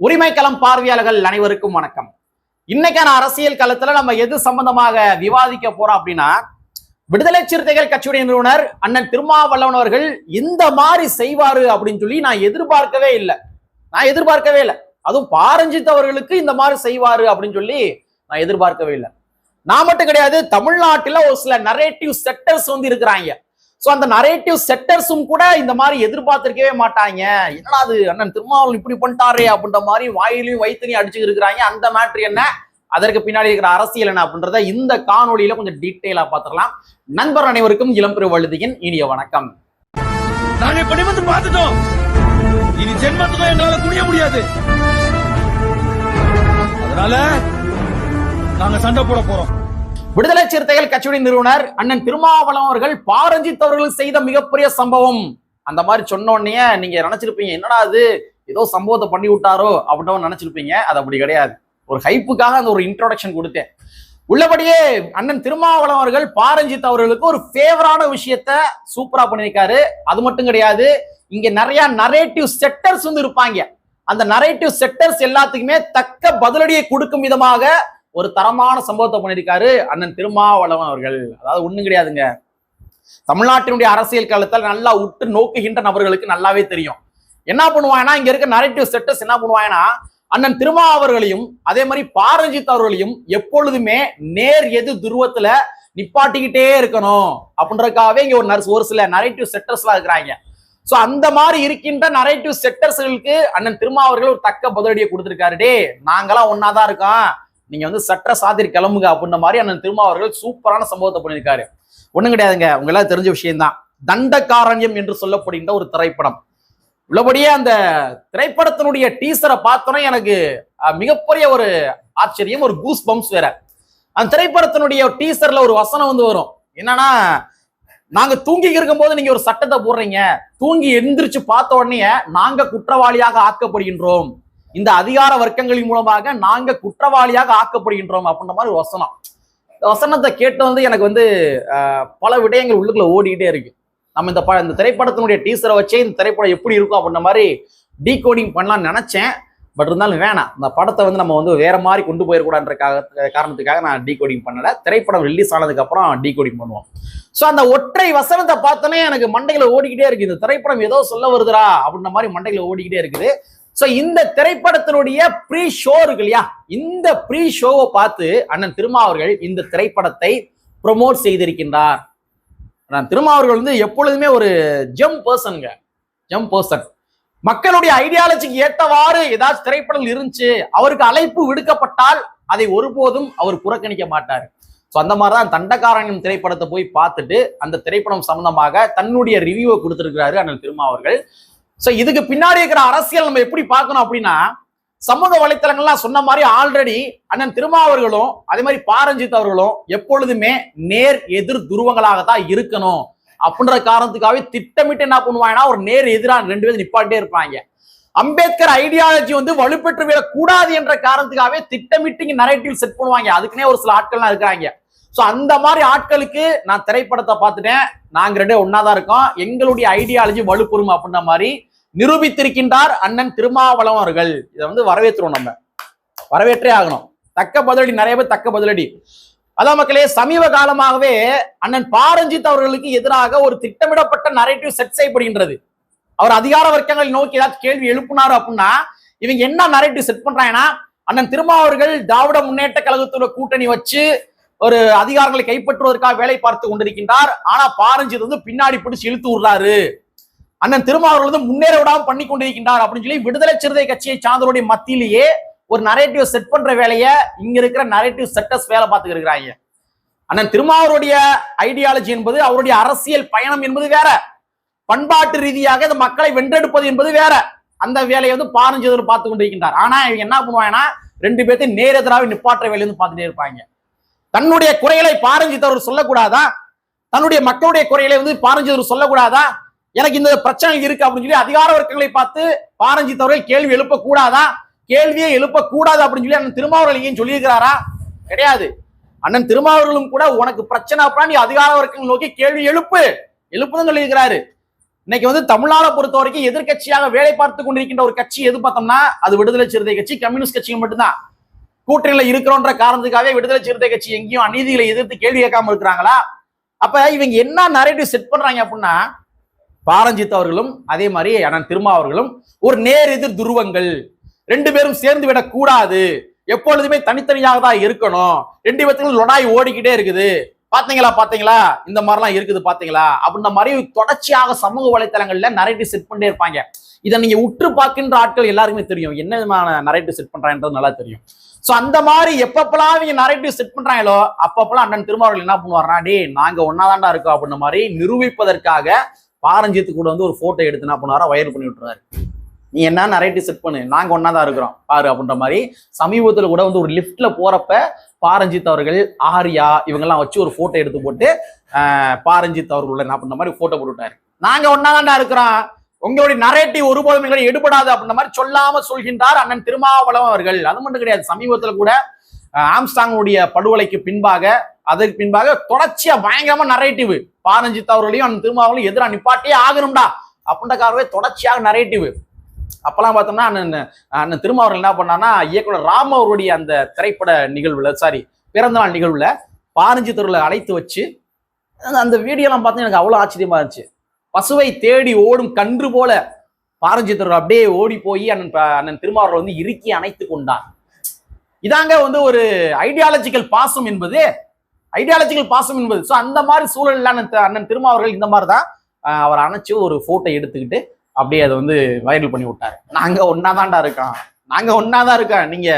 உரிமை களம் பார்வையாளர்கள் அனைவருக்கும் வணக்கம். இன்னைக்கான அரசியல் களத்துல நம்ம எது சம்பந்தமாக விவாதிக்க போறோம் அப்படின்னா விடுதலை சிறுத்தைகள் கட்சியுடைய நிறுவனர் அண்ணன் திருமாவளவன் அவர்கள் இந்த மாதிரி செய்வாரு அப்படின்னு சொல்லி நான் எதிர்பார்க்கவே இல்லை. நான் எதிர்பார்க்கவே இல்லை. அதுவும் பாரஞ்சித் அவர்களுக்கு இந்த மாதிரி செய்வாரு அப்படின்னு சொல்லி நான் எதிர்பார்க்கவே இல்லை. நான் மட்டும் கிடையாது தமிழ்நாட்டுல ஒரு சில நரேட்டிவ் செக்டர்ஸ் வந்து இருக்கிறாங்க. சோ அந்த நரேட்டிவ் செக்டர்ஸும் கூட இந்த மாதிரி எதிர்பார்த்திருக்கவே மாட்டாங்க. என்னடா அது அண்ணன் திருமாவளவன் இப்படி பண்ணிட்டாரே அப்படின்ற மாதிரி வாயிலையும் வயிற்றுலையும் அடிச்சு இருக்கிறாங்க. அந்த மேட்ரு என்ன? அதற்கு பின்னாடி இருக்கிற அரசியல் என்ன அப்படின்றத இந்த காணொலியில கொஞ்சம் டீட்டெயிலா பார்த்துடலாம் நண்பர் அனைவருக்கும் இளம்பெரு வழுதியின் இனிய வணக்கம். நாங்க இப்ப நிமிர்ந்து பார்த்துட்டோம். இனி ஜென்மத்துக்கும் எங்களால குனிய முடியாது. அதனால நாங்க சண்டை போட போறோம். விடுதலை சிறுத்தைகள் கட்சியுடைய நிறுவனர் அண்ணன் திருமாவளம் அவர்கள் பாரஞ்சித் அவர்கள் செய்த மிகப்பெரிய சம்பவம். அந்த மாதிரி சொன்ன உடனே நீங்க நினைச்சிருப்பீங்க என்னடா அது ஏதோ சம்பவத்தை பண்ணி விட்டாரோ? அப்படின்னு நினைச்சிருப்பீங்க. அது அப்படி கிடையாது. ஒரு ஹைப்புக்காக அந்த ஒரு இன்ட்ரோடக்ஷன் கொடுத்தேன். உள்ளபடியே அண்ணன் திருமாவளம் அவர்கள் பாரஞ்சித் அவர்களுக்கு ஒரு ஃபேவரான விஷயத்த சூப்பரா பண்ணியிருக்காரு. அது மட்டும் கிடையாது இங்க நிறைய நரேட்டிவ் செக்டர்ஸ் வந்து இருப்பாங்க. அந்த நரேட்டிவ் செக்டர்ஸ் எல்லாத்துக்குமே தக்க பதிலடியை கொடுக்கும் விதமாக ஒரு தரமான சம்பவத்தை பண்ணியிருக்காரு அண்ணன் திருமாவளவன் அவர்கள். அதாவது ஒண்ணும் கிடையாதுங்க. தமிழ்நாட்டினுடைய அரசியல் காலத்தில் நல்லா உட்டு நோக்குகின்ற நபர்களுக்கு நல்லாவே தெரியும். என்ன பண்ணுவாங்கன்னா இங்க இருக்க நரேட்டிவ் செட்டர்ஸ் என்ன பண்ணுவாங்கன்னா அண்ணன் திருமா அவர்களையும் அதே மாதிரி பாரஞ்சித் அவர்களையும் எப்பொழுதுமே நேர் எது துருவத்துல நிப்பாட்டிக்கிட்டே இருக்கணும். அப்படின்றதுக்காகவே இங்க ஒரு நர்ஸ் ஒரு சில நரேட்டிவ் செக்டர்ஸ் எல்லாம் இருக்கிறாங்க. சோ அந்த மாதிரி இருக்கின்ற நரேட்டிவ் செட்டர்ஸ்களுக்கு அண்ணன் திருமா அவர்கள் ஒரு தக்க பதிலடியை கொடுத்துருக்காரு. டே நாங்களாம் ஒன்னாதான் இருக்கோம். நீங்க வந்து சட்ட சாதிரி கிளம்புங்க அப்படின்ற மாதிரி அண்ணன் திருமாவர்கள் சூப்பரான சம்பவத்தை பண்ணியிருக்காரு. ஒண்ணும் கிடையாதுங்க. உங்க எல்லாம் தெரிஞ்ச விஷயம்தான். தண்டகாரண்யம் என்று சொல்லப்படுகின்ற ஒரு திரைப்படம். உள்ளபடியே அந்த திரைப்படத்தினுடைய டீசரை பார்த்தோன்னே எனக்கு மிகப்பெரிய ஒரு ஆச்சரியம் ஒரு கூஸ் பம்ப்ஸ் வேற. அந்த திரைப்படத்தினுடைய டீசர்ல ஒரு வசனம் வந்து வரும். என்னன்னா நாங்க தூங்கி இருக்கும்போது நீங்க ஒரு சட்டத்தை போடுறீங்க. தூங்கி எந்திரிச்சு பார்த்த உடனே நாங்க குற்றவாளியாக ஆக்கப்படுகின்றோம். இந்த அதிகார வர்க்கங்களின் மூலமாக நாங்க குற்றவாளியாக ஆக்கப்படுகின்றோம் அப்படின்ற மாதிரி ஒரு வசனம். இந்த வசனத்தை கேட்டு வந்து எனக்கு வந்து பல விடயங்கள் உள்ளுக்குள்ள ஓடிக்கிட்டே இருக்கு. நம்ம இந்த ப இந்த திரைப்படத்தினுடைய டீசரை வச்சே இந்த திரைப்படம் எப்படி இருக்கும் அப்படின்ற மாதிரி டீகோடிங் பண்ணலாம்னு நினைச்சேன். பட் இருந்தாலும் வேணாம். இந்த படத்தை வந்து நம்ம வந்து வேற மாதிரி கொண்டு போயிடக்கூடாதுன்ற காரணத்துக்காக நான் டீகோடிங் பண்ணல. திரைப்படம் ரிலீஸ் ஆனதுக்கு அப்புறம் டீகோடிங் பண்ணுவோம். ஸோ அந்த ஒற்றை வசனத்தை பார்த்தோன்னே எனக்கு மண்டைகளை ஓடிக்கிட்டே இருக்கு. இந்த திரைப்படம் ஏதோ சொல்ல வருதுடா அப்படின்ற மாதிரி மண்டைகளை ஓடிக்கிட்டே இருக்குது. ஸோ இந்த திரைப்படத்தினுடைய ப்ரீ ஷோ இருக்கு இல்லையா இந்த ப்ரீ ஷோவை பார்த்து அண்ணன் திருமா அவர்கள் இந்த திரைப்படத்தை ப்ரொமோட் செய்திருக்கின்றார். நான் திருமா அவர்கள் வந்து எப்பொழுதுமே ஒரு ஜெம் பர்சனுங்க ஜெம் பர்சன் மக்களுடைய ஐடியாலஜிக்கு ஏற்றவாறு ஏதாச்சும் திரைப்படங்கள் இருந்துச்சு அவருக்கு அழைப்பு விடுக்கப்பட்டால் அதை ஒருபோதும் அவர் புறக்கணிக்க மாட்டார். ஸோ அந்த மாதிரி தான் தண்டகாரண்யம் திரைப்படத்தை போய் பார்த்துட்டு அந்த திரைப்படம் சம்பந்தமாக தன்னுடைய ரிவ்யூவை கொடுத்துருக்கிறாரு அண்ணன் திருமா அவர்கள். ஸோ இதுக்கு பின்னாடி இருக்கிற அரசியல் நம்ம எப்படி பார்க்கணும் அப்படின்னா சமூக வலைத்தளங்கள்லாம் சொன்ன மாதிரி ஆல்ரெடி அண்ணன் திருமாவர்களும் அதே மாதிரி பாரஞ்சித் அவர்களும் எப்பொழுதுமே நேர் எதிர் துருவங்களாக தான் இருக்கணும். அப்படின்ற காரணத்துக்காகவே திட்டமிட்டு என்ன பண்ணுவாங்கன்னா ஒரு நேர் எதிராக ரெண்டு பேரும் நிப்பாட்டே இருப்பாங்க. அம்பேத்கர் ஐடியாலஜி வந்து வலுப்பெற்று விடக்கூடாது என்ற காரணத்துக்காகவே திட்டமிட்டு இங்க நரேட்டிவ் செட் பண்ணுவாங்க. அதுக்குன்னே ஒரு சில ஆட்கள்லாம் இருக்கிறாங்க. ஸோ அந்த மாதிரி ஆட்களுக்கு நான் திரைப்படத்தை பார்த்துட்டேன். நாங்க ரெண்டே ஒன்னாதான் இருக்கோம். எங்களுடைய ஐடியாலஜி வலுப்பெறும் அப்படின்ற மாதிரி நிரூபித்திருக்கின்றார் அண்ணன் திருமாவளவன் அவர்கள். இதை வந்து வரவேற்றுவோம் நம்ம. வரவேற்றே ஆகணும். தக்க பதிலடி நிறைய பேர் தக்க பதிலடி. அதான் மக்களே சமீப காலமாகவே அண்ணன் பாரஞ்சித் அவர்களுக்கு எதிராக ஒரு திட்டமிடப்பட்ட நரேட்டிவ் செட் செய்யப்படுகின்றது. அவர் அதிகார வர்க்கங்களை நோக்கி ஏதாவது கேள்வி எழுப்புனார் அப்படின்னா இவங்க என்ன நரேட்டிவ் செட் பண்றாங்கன்னா அண்ணன் திருமாவர்கள் திராவிட முன்னேற்ற கழகத்தோட கூட்டணி வச்சு ஒரு அதிகாரங்களை கைப்பற்றுவதற்காக வேலை பார்த்து கொண்டிருக்கின்றார். ஆனா பாரஞ்சித் வந்து பின்னாடி பிடிச்சு இழுத்து விடுறாரு. அண்ணன் திருமாவர்கள் வந்து முன்னேற விடாம பண்ணி கொண்டிருக்கின்றார் அப்படின்னு சொல்லி விடுதலை சிறுதை கட்சியை சார்ந்தவருடைய மத்தியிலேயே ஒரு நரேட்டிவ் செட் பண்ற வேலையை இங்க இருக்கிற நரேட்டிவ் செட்டர்ஸ் வேலை பார்த்துக்கிட்டு இருக்கிறாங்க. அண்ணன் திருமாவருடைய ஐடியாலஜி என்பது அவருடைய அரசியல் பயணம் என்பது வேற. பண்பாட்டு ரீதியாக இந்த மக்களை வென்றெடுப்பது என்பது வேற. அந்த வேலையை வந்து பாரஞ்சதில் பார்த்து கொண்டிருக்கின்றார். ஆனா இவங்க என்ன பண்ணுவாங்கன்னா ரெண்டு பேர்த்தையும் நேரெதிராக நிப்பாற்ற வேலையை வந்து பார்த்துட்டே இருப்பாங்க. தன்னுடைய குறைகளை பாரஞ்சித்தவர் சொல்லக்கூடாதா? தன்னுடைய மக்களுடைய குறைகளை வந்து பாரஞ்சித்தவர் சொல்லக்கூடாதா? எனக்கு இந்த பிரச்சனை இருக்கு அப்படின்னு சொல்லி அதிகார வர்க்கங்களை பார்த்து பாரஞ்சித்தவர்கள் கேள்வி எழுப்பக்கூடாதா? கேள்வியை எழுப்பக்கூடாது அப்படின்னு சொல்லி அண்ணன் திருமாவர்கள் ஏன் சொல்லியிருக்கிறாரா? கிடையாது. அண்ணன் திருமாவர்களும் கூட உனக்கு பிரச்சனை அப்படின்னா நீ அதிகார வர்க்கங்கள் நோக்கி கேள்வி எழுப்பு. எழுப்புன்னு சொல்லியிருக்கிறாரு. இன்னைக்கு வந்து தமிழ்நாடு பொறுத்த வரைக்கும் எதிர்க்கட்சியாக வேலை பார்த்து கொண்டிருக்கின்ற ஒரு கட்சி எது பார்த்தோம்னா அது விடுதலை சிறுத்தை கட்சி கம்யூனிஸ்ட் கட்சிகள் மட்டும்தான். கூட்டணியில இருக்கிறோன்ற காரணத்துக்காகவே விடுதலை சிறுத்தை கட்சி எங்கேயும் அநீதிகளை எதிர்த்து கேள்வி கேட்காம இருக்கிறாங்களா? அப்ப இவங்க என்ன நரேட்டிவ் செட் பண்றாங்க அப்படின்னா பாரஞ்சித் அவர்களும் அதே மாதிரி அண்ணன் திருமா அவர்களும் ஒரு நேர் எதிர் துருவங்கள். ரெண்டு பேரும் சேர்ந்து விடக்கூடாது எப்பொழுதுமே தனித்தனியாக தான் இருக்கணும். ரெண்டு பேத்துக்கும் லொடாய் ஓடிக்கிட்டே இருக்குது. பாத்தீங்களா பாத்தீங்களா? இந்த மாதிரிலாம் இருக்குது பாத்தீங்களா? அப்படின்ற மாதிரி தொடர்ச்சியாக சமூக வலைத்தளங்கள்ல நரேட்டிவ் செட் பண்ணிட்டே இருப்பாங்க. இதை நீங்க உற்று பார்க்கின்ற ஆட்கள் எல்லாருக்குமே தெரியும். என்ன விதமான நரேட்டிவ் செட் பண்றாங்கன்றது நல்லா தெரியும். சோ அந்த மாதிரி எப்பப்பெல்லாம் இவங்க நரேட்டிவ் செட் பண்றாங்களோ அப்பப்பெல்லாம் அண்ணன் திருமாவர்கள் என்ன பண்ணுவாருன்னா டே நாங்க ஒன்னாதாண்டா இருக்கோம் அப்படின்ற மாதிரி நிரூபிப்பதற்காக பாரஞ்சித்து கூட வந்து ஒரு போட்டோ எடுத்து என்ன பண்ணுவாரா வைரல் பண்ணி விட்டுறாரு. நீ என்ன நரேட்டிவ் செட் பண்ணு? நாங்க ஒன்னாதான் இருக்கிறோம். பாரு அப்படின்ற மாதிரி சமீபத்துல கூட வந்து ஒரு லிஃப்ட்ல போறப்ப பாரஞ்சித் அவர்கள் ஆர்யா இவங்கெல்லாம் வச்சு ஒரு போட்டோ எடுத்து போட்டு பாரஞ்சித் அவர்கள் என்ன பண்ண மாதிரி போட்டோ போட்டு விட்டாரு. நாங்க ஒன்னாதான்டா இருக்கிறோம். உங்களுடைய நரேட்டிவ் ஒருபோதும் எங்களை எடுபடாது அப்படின்ற மாதிரி சொல்லாம சொல்கின்றார் அண்ணன் திருமாவளவன் அவர்கள். அது மட்டும் கிடையாது சமீபத்துல கூட ஆம்ஸ்டாங்குடைய படுகொலைக்கு பின்பாக அதற்கு பின்பாக தொடர்ச்சியா பயங்கரமா நரேட்டிவ் பாரஞ்சித் அவர்களையும் அண்ணன் திருமாவளையும் எதிராக நிப்பாட்டியே ஆகணும்டா அப்படின்றக்காகவே தொடர்ச்சியாக நரேட்டிவ் அப்பெல்லாம் பார்த்தோம்னா அண்ணன் அண்ணன் திருமாவர்கள் என்ன பண்ணான்னா இயக்குனர் ராம் அவருடைய அந்த திரைப்பட நிகழ்வுல சாரி பிறந்த நாள் நிகழ்வுல பாரஞ்சித் அவர்களை அழைத்து வச்சு அந்த- வீடியோலாம் பார்த்தீங்கன்னா எனக்கு அவ்வளோ ஆச்சரியமா இருந்துச்சு. பசுவை தேடி ஓடும் கன்று போல பாரஞ்சித்தர் அப்படியே ஓடி போய் அண்ணன் அண்ணன் திருமாவர்கள் வந்து இறுக்கி அணைத்து கொண்டார் இதாங்க வந்து ஒரு ஐடியாலஜிக்கல் பாசம் என்பது. ஐடியாலஜிக்கல் பாசம் என்பது. ஸோ அந்த மாதிரி சூழல்ல அண்ணன் அண்ணன் திருமாவர்கள் இந்த மாதிரி தான் அவர் அணைச்சு ஒரு போட்டோ எடுத்துக்கிட்டு அப்படியே அதை வந்து வைரல் பண்ணி விட்டாரு. நாங்க ஒன்னாதான்டா இருக்கோம். நாங்க ஒன்னாதான் இருக்கோம். நீங்க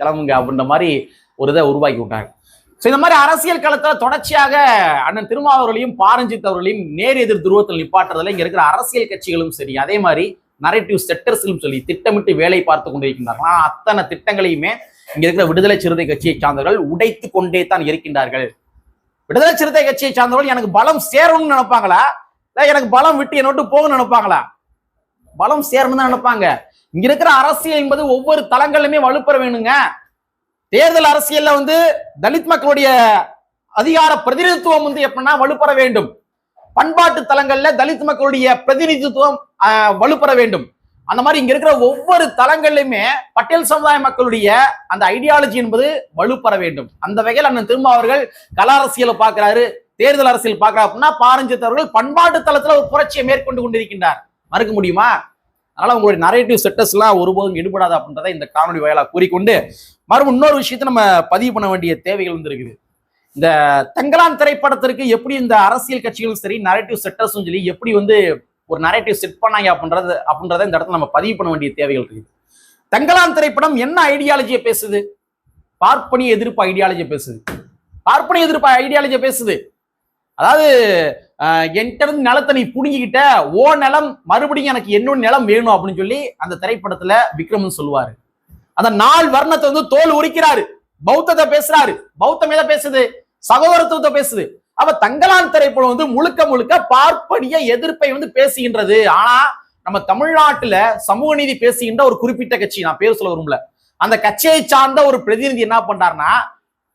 கிளம்புங்க அப்படின்ற மாதிரி ஒரு இதை உருவாக்கி விட்டாங்க ஸோ இந்த மாதிரி அரசியல் களத்தில் தொடர்ச்சியாக அண்ணன் திருமாவர்களையும் பாரஞ்சித் அவர்களையும் நேர் எதிர் துருவத்தில் நிப்பாட்டுறதுல இங்கே இருக்கிற அரசியல் கட்சிகளும் சரி அதே மாதிரி நரேட்டிவ் செட்டர்ஸ்களும் சொல்லி திட்டமிட்டு வேலை பார்த்து கொண்டிருக்கின்றார்கள். ஆனால் அத்தனை திட்டங்களையுமே இங்கே இருக்கிற விடுதலை சிறுத்தை கட்சியை சார்ந்தவர்கள் உடைத்து கொண்டே தான் இருக்கின்றார்கள். விடுதலை சிறுத்தை கட்சியை சார்ந்தவர்கள் எனக்கு பலம் சேரணும்னு நினைப்பாங்களா? இல்லை எனக்கு பலம் விட்டு என்னோட்டு போகணும்னு நினைப்பாங்களா? பலம் சேரணும்னு தான் நினைப்பாங்க. இங்க இருக்கிற அரசியல் என்பது ஒவ்வொரு தளங்களிலுமே வலுப்பெற வேணுங்க. தேர்தல் அரசியல்ல வந்து தலித் மக்களுடைய அதிகார பிரதிநிதித்துவம் வந்து எப்படின்னா வலுப்பெற வேண்டும். பண்பாட்டு தலங்கள்ல தலித் மக்களுடைய பிரதிநிதித்துவம் வலுப்பெற வேண்டும். அந்த மாதிரி இங்க இருக்கிற ஒவ்வொரு தளங்கள்லயுமே பட்டேல் சமுதாய மக்களுடைய அந்த ஐடியாலஜி என்பது வலுப்பெற வேண்டும். அந்த வகையில் அண்ணன் திரும்ப அவர்கள் கல அரசியலை பார்க்கிறாரு. தேர்தல் அரசியல் பார்க்கிறார் அப்படின்னா பாரஞ்சித் அவர்கள் பண்பாட்டு தளத்துல ஒரு புரட்சியை மேற்கொண்டு கொண்டிருக்கின்றார். மறுக்க முடியுமா? அதனால உங்களுடைய நரேட்டிவ் செட்டஸ்லாம் ஒருபோதும் எடுபடாது அப்படின்றத இந்த காணொலி வாயிலா கூறிக்கொண்டு மறுபடியும் இன்னொரு விஷயத்தை நம்ம பதிவு பண்ண வேண்டிய தேவைகள் வந்து இருக்குது. இந்த தங்கலான் திரைப்படத்திற்கு எப்படி இந்த அரசியல் கட்சிகளும் சரி நரேட்டிவ் செட்டர்ஸும் சொல்லி எப்படி வந்து ஒரு நரேட்டிவ் செட் பண்ணாங்க அப்படின்றது அப்படின்றத இந்த இடத்துல நம்ம பதிவு பண்ண வேண்டிய தேவைகள் இருக்குது. தங்கலான் திரைப்படம் என்ன ஐடியாலஜியை பேசுது? பார்ப்பனிய எதிர்ப்பு ஐடியாலஜியை பேசுது. பார்ப்பனிய எதிர்ப்பு ஐடியாலஜியை பேசுது. அதாவது என்கிட்ட இருந்து நிலத்தை நீ புடுங்கிக்கிட்ட ஓ நிலம் மறுபடியும் எனக்கு என்னோட நிலம் வேணும் அப்படின்னு சொல்லி அந்த திரைப்படத்துல விக்ரமன் சொல்லுவாரு. அந்த நாள் வர்ணத்தை வந்து தோல் உரிக்கிறாரு. பௌத்தத்தை பேசுறாரு. பௌத்தம் எதை பேசுது? சகோதரத்துவத்தை பேசுது. அப்ப தங்கலான் திரைப்படம் வந்து முழுக்க முழுக்க பார்ப்பனிய எதிர்ப்பை வந்து பேசுகின்றது. ஆனா நம்ம தமிழ்நாட்டுல சமூக நீதி பேசுகின்ற ஒரு குறிப்பிட்ட கட்சி நான் பேர் சொல்ல விரும்பல. அந்த கட்சியை சார்ந்த ஒரு பிரதிநிதி என்ன பண்றாருன்னா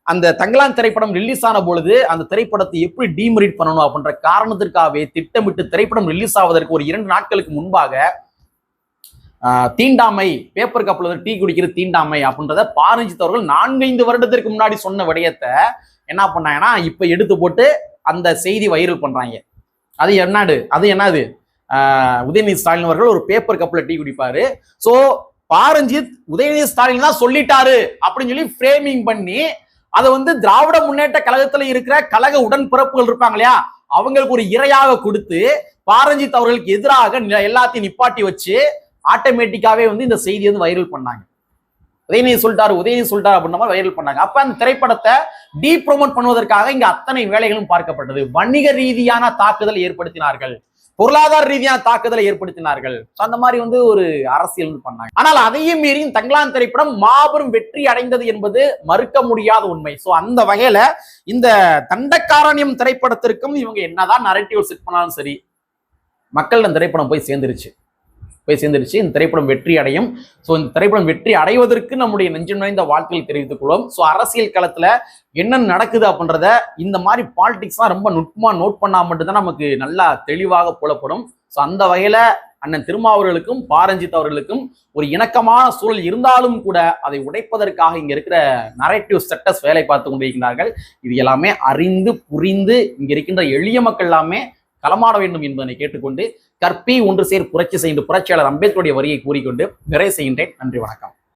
அந்த தங்கலான் திரைப்படம் ரிலீஸ் ஆன பொழுது அந்த திரைப்படத்தை எப்படி டீமரிட் பண்ணணும் அப்படின்ற காரணத்திற்காகவே திட்டமிட்டு திரைப்படம் ரிலீஸ் ஆவதற்கு ஒரு இரண்டு நாட்களுக்கு முன்பாக தீண்டாமை பேப்பர் கப்பில் டீ குடிக்கிற தீண்டாமை அப்படின்றத பாரஞ்சித் அவர்கள் நான்கைந்து வருடத்திற்கு முன்னாடி சொன்ன விடயத்தை என்ன பண்ணாங்கன்னா இப்போ எடுத்து போட்டு அந்த செய்தி வைரல் பண்ணுறாங்க அது என்னது அது என்னது? உதயநிதி ஸ்டாலின் அவர்கள் ஒரு பேப்பர் கப்பில் டீ குடிப்பாரு. ஸோ பாரஞ்சித் உதயநிதி ஸ்டாலின் தான் சொல்லிட்டாரு அப்படின்னு சொல்லி ஃப்ரேமிங் பண்ணி அதை வந்து திராவிட முன்னேற்ற கழகத்துல இருக்கிற கழக உடன்பிறப்புகள் இருப்பாங்க இல்லையா? அவங்களுக்கு ஒரு இரையாக கொடுத்து பாரஞ்சித் அவர்களுக்கு எதிராக எல்லாத்தையும் நிப்பாட்டி வச்சு ஆட்டோமேட்டிக்காவே வந்து இந்த செய்தி வந்து வைரல் பண்ணாங்க. உதயநிதி சொல்லிட்டாரு உதயநிதி சொல்லிட்டாரு அப்படின்ற மாதிரி வைரல் பண்ணாங்க. அப்ப அந்த திரைப்படத்தை டீ ப்ரொமோட் பண்ணுவதற்காக இங்க அத்தனை வேலைகளும் பார்க்கப்பட்டது. வணிக ரீதியான தாக்குதல் ஏற்படுத்தினார்கள். பொருளாதார ரீதியான தாக்குதலை ஏற்படுத்தினார்கள். ஸோ அந்த மாதிரி வந்து ஒரு அரசியல் வந்து பண்ணாங்க. ஆனால் அதையும் மீறி தங்களான் திரைப்படம் மாபெரும் வெற்றி அடைந்தது என்பது மறுக்க முடியாத உண்மை. சோ அந்த வகையில இந்த தண்டக்காரண்யம் திரைப்படத்திற்கும் இவங்க என்னதான் நரேட்டிவ் செட் பண்ணாலும் சரி மக்கள் திரைப்படம் போய் சேர்ந்துருச்சு. போய் சேர்ந்துருச்சு. இந்த திரைப்படம் வெற்றி அடையும். ஸோ இந்த திரைப்படம் வெற்றி அடைவதற்கு நம்முடைய நெஞ்சம் நிறைந்த வாழ்த்துக்கள் தெரிவித்துக் கொள்வோம். ஸோ அரசியல் களத்துல என்ன நடக்குது அப்படின்றத இந்த மாதிரி பாலிடிக்ஸ்லாம் ரொம்ப நுட்பமா நோட் பண்ணா மட்டும்தான் நமக்கு நல்லா தெளிவாக புலப்படும். ஸோ அந்த வகையில அண்ணன் திருமாவர்களுக்கும் பாரஞ்சித் அவர்களுக்கும் ஒரு இணக்கமான சூழல் இருந்தாலும் கூட அதை உடைப்பதற்காக இங்க இருக்கிற நரேட்டிவ் செட்டஸ் வேலை பார்த்து கொண்டிருக்கிறார்கள். இது எல்லாமே அறிந்து புரிந்து இங்க இருக்கின்ற எளிய மக்கள் எல்லாமே களமாட வேண்டும் என்பதனை கேட்டுக்கொண்டு கற்பி ஒன்று சேர் புரட்சி செய்து புரட்சியாளர் அம்பேத்கருடைய வரியை கூறிக்கொண்டு நிறைவு செய்கின்றேன். நன்றி வணக்கம்.